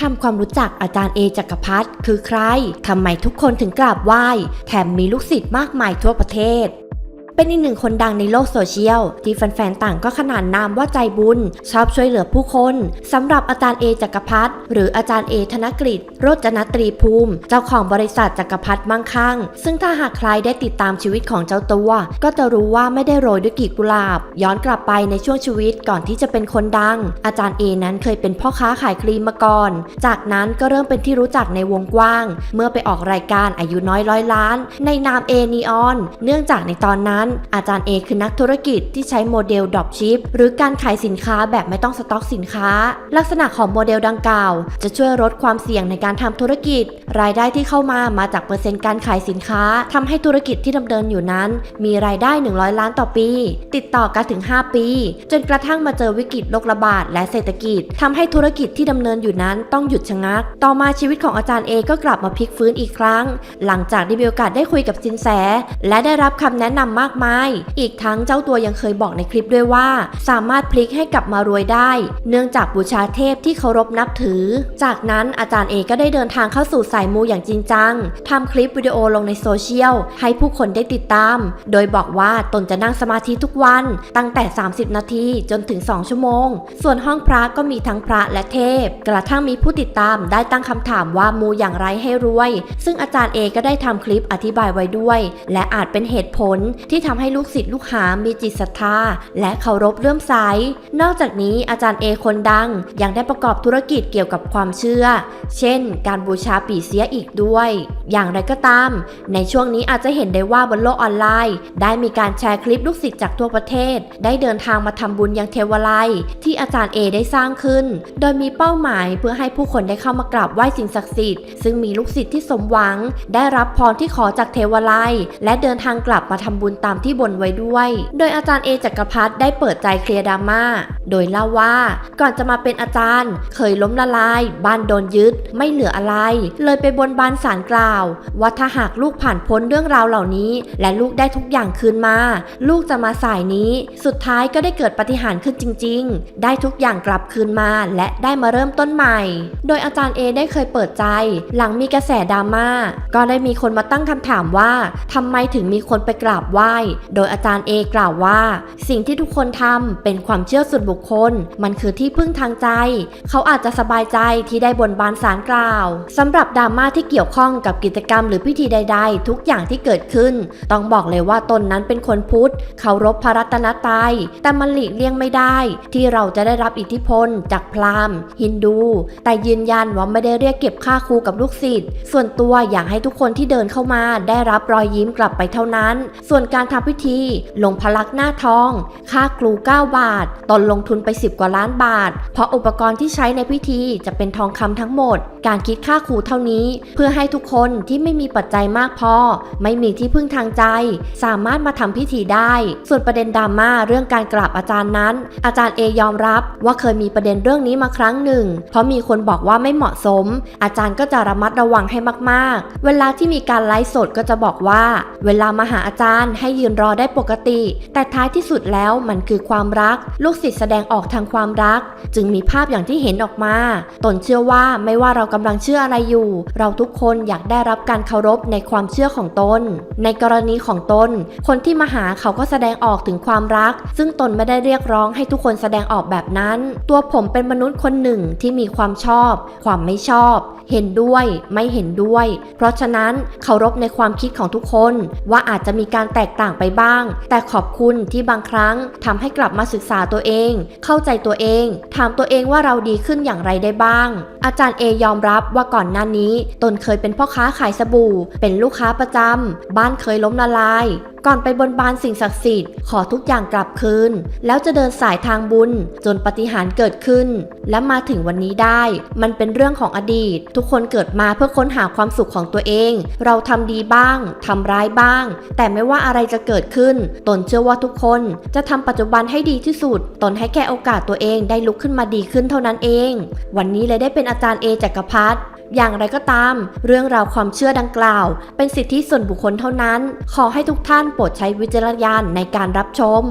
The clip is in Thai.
ทำความรู้จักอาจารย์เอจักรพัฒน์คือใครทำไมทุกคนถึงกราบไหว้ แถมมีลูกศิษย์มากมายทั่วประเทศ เป็นอีกหนึ่งคนดังในโลกโซเชียล ที่แฟนๆต่างก็ขนานนามว่าใจบุญ ชอบช่วยเหลือผู้คนสำหรับอาจารย์เอจักรพัฒน์หรืออาจารย์เอธนกฤษโรจนตรีภูมิ เจ้าของบริษัทจักรพัฒน์มั่งคั่ง ซึ่งถ้าหากใครได้ติดตามชีวิตของเจ้าตัว ก็จะรู้ว่าไม่ได้โรยด้วยกีบกุหลาบ ย้อนกลับไปในช่วงชีวิตก่อนที่จะเป็นคนดัง อาจารย์เอนั้นเคยเป็นพ่อค้าขายครีมมาก่อน จากนั้นก็เริ่มเป็นที่รู้จักในวงกว้าง เมื่อไปออกรายการอายุน้อยร้อยล้าน ในนามเอนีออน เนื่องจากในตอนนั้นอาจารย์เอคือนักธุรกิจที่ใช้โมเดลดรอปชิปหรือการขายสินค้าแบบไม่ต้องสต็อกสินค้า ลักษณะของโมเดลดังกล่าว จะช่วยลดความเสี่ยงในการทำธุรกิจ รายได้ที่เข้ามามาจากเปอร์เซ็นต์การขายสินค้าทำให้ธุรกิจที่ดำเนินอยู่นั้น มีรายได้ 100 ล้านต่อปี ติดต่อกันถึง 5 ปี จนกระทั่งมาเจอวิกฤตโรคระบาดและเศรษฐกิจทำให้ธุรกิจที่ดำเนินอยู่นั้นต้องหยุดชะงัก ต่อมาชีวิตของอาจารย์เอก็กลับมาพลิกฟื้นอีกครั้ง หลังจากได้มีโอกาสได้คุยกับสินแส และได้รับคำแนะนำมากมาย อีกทั้งเจ้าตัวยังเคยบอกในคลิปด้วยว่า สามารถพลิกให้กลับมารวยได้ เนื่องจากบูชาเทพที่เคารพนับถือ จากนั้นอาจารย์เอก็ได้เดินทางเข้าสู่สายมูอย่างจริงจังทำคลิปวิดีโอลงในโซเชียล ให้ผู้คนได้ติดตาม โดยบอกว่าตนจะนั่งสมาธิทุกวัน ตั้งแต่ 30 นาทีจนถึง 2 ชั่วโมง ส่วนห้องพระก็มีทั้งพระและเทพ กระทั่งมีผู้ติดตามได้ตั้งคำถามว่ามูอย่างไรให้รวย ซึ่งอาจารย์เอก็ได้ทำคลิปอธิบายไว้ด้วย และอาจเป็นเหตุผลที่ทำให้ลูกศิษย์ลูกหามีจิตศรัทธา และเคารพเลื่อมใส นอกจากนี้อาจารย์เอคนดัง ยังได้ประกอบธุรกิจเกี่ยวกับความเชื่อ เช่น การบูชาปีเสียอีกด้วย อย่างไรก็ตาม ในช่วงนี้อาจจะเห็นได้ว่าบนโลกออนไลน์ ได้มีการแชร์คลิปลูกศิษย์จากทั่วประเทศ ได้เดินทางมาทำบุญยังเทวไลที่อาจารย์เอได้สร้างขึ้น โดยมีเป้าหมายเพื่อให้ผู้คนได้เข้ามากราบไหว้สิ่งศักดิ์สิทธิ์ซึ่งมีลูกศิษย์ที่สมหวัง ได้รับพรที่ขอจากเทวไลและเดินทางกลับมาทำบุญตามที่บนไว้ด้วย โดยอาจารย์เอจักรพัฒน์ได้เปิดใจเคลียร์ดราม่า โดยเล่าว่า ก่อนจะมาเป็นอาจารย์ เคยล้มละลาย บ้านโดนยึด ไม่เหลืออะไร เลยไปบนบานสารกล่าว ว่าถ้าหากลูกผ่านพ้นเรื่องราวเหล่านี้ และลูกได้ทุกอย่างคืนมา ลูกจะมาสายนี้ สุดท้ายก็ได้เกิดปฏิหารขึ้นจริง ๆ ได้ทุกอย่างกลับคืนมา และได้มาเริ่มต้นใหม่ โดยอาจารย์เอได้เคยเปิดใจ หลังมีกระแสดราม่าก็ได้มีคนมาตั้งคำถามว่าทำไมถึงมีคนไปกราบไหว้โดยอาจารย์เอกล่าวว่า สิ่งที่ทุกคนทำเป็นความเชื่อส่วนบุคคล มันคือที่พึ่งทางใจ เขาอาจจะสบายใจที่ได้บนบานสารกล่าวสำหรับดราม่าที่เกี่ยวข้องกับกิจกรรมหรือพิธีใด ๆ ทุกอย่างที่เกิดขึ้น ต้องบอกเลยว่าตนนั้นเป็นคนพุทธเคารพพระรัตนตรัยแต่มันหลีกเลี่ยงไม่ได้ ที่เราจะได้รับอิทธิพล จากพราหมณ์ ฮินดู แต่ยืนยันว่าไม่ได้เรียกเก็บค่าครูกับลูกศิษย์ส่วนตัวอยากให้ทุกคนที่เดินเข้ามาได้รับรอยยิ้มกลับไปเท่านั้น ส่วนการทำพิธี ลงพลักหน้าทอง ค่าครู 9 บาท ตนลงทุนไป 10 กว่าล้านบาท เพราะอุปกรณ์ที่ใช้ในพิธีจะเป็นทองคำทั้งหมด การคิดค่าครูเท่านี้ เพื่อให้ทุกคนที่ไม่มีปัจจัยมากพอ ไม่มีที่พึ่งทางใจ สามารถมาทำพิธีได้ ส่วนประเด็นดราม่าเรื่องการกราบอาจารย์นั้น อาจารย์เอยอมรับว่าเคยมีประเด็นเรื่องนี้มาครั้งหนึ่ง เพราะมีคนบอกว่าไม่เหมาะสม อาจารย์ก็จะระมัดระวังให้มาก ๆ เวลาที่มีการไลฟ์สดก็จะบอกว่า เวลามาหาอาจารย์ให้ยืนรอได้ปกติ แต่ท้ายที่สุดแล้วมันคือความรัก ลูกศิษย์แสดงออกทางความรัก จึงมีภาพอย่างที่เห็นออกมา ตนเชื่อว่าไม่ว่าเรากำลังเชื่ออะไรอยู่ เราทุกคนอยากได้รับการเคารพในความเชื่อของตน ในกรณีของตน คนที่มาหาเขาก็แสดงออกถึงความรัก ซึ่งตนไม่ได้เรียกร้องให้ทุกคนแสดงออกแบบนั้น ตัวผมเป็นมนุษย์คนหนึ่งที่มีความชอบ ความไม่ชอบ เห็นด้วยไม่เห็นด้วย เพราะฉะนั้นเคารพในความคิดของทุกคนว่าอาจจะมีการแตกต่างไปบ้าง แต่ขอบคุณที่บางครั้งทำให้กลับมาศึกษาตัวเอง เข้าใจตัวเอง ถามตัวเองว่าเราดีขึ้นอย่างไรได้บ้าง อาจารย์เอยอมรับว่าก่อนหน้านี้ ตนเคยเป็นพ่อค้าขายสบู่ เป็นลูกค้าประจำบ้านเคยล้มละลาย ก่อนไปบนบานสิ่งศักดิ์สิทธิ์ขอทุกอย่างกลับคืน แล้วจะเดินสายทางบุญ จนปฏิหารเกิดขึ้น และมาถึงวันนี้ได้ มันเป็นเรื่องของอดีต ทุกคนเกิดมาเพื่อค้นหาความสุขของตัวเอง เราทำดีบ้างทำร้ายบ้าง แต่ไม่ว่าอะไรจะเกิดขึ้น ตนเชื่อว่าทุกคนจะทำปัจจุบันให้ดีที่สุด ตนให้แค่โอกาสตัวเองได้ลุกขึ้นมาดีขึ้นเท่านั้นเอง วันนี้เลยได้เป็นอาจารย์เอจักรพัฒน์ อย่างไรก็ตาม เรื่องราวความเชื่อดังกล่าว เป็นสิทธิส่วนบุคคลเท่านั้น ขอให้ทุกท่านโปรดใช้วิจารณญาณในการรับชม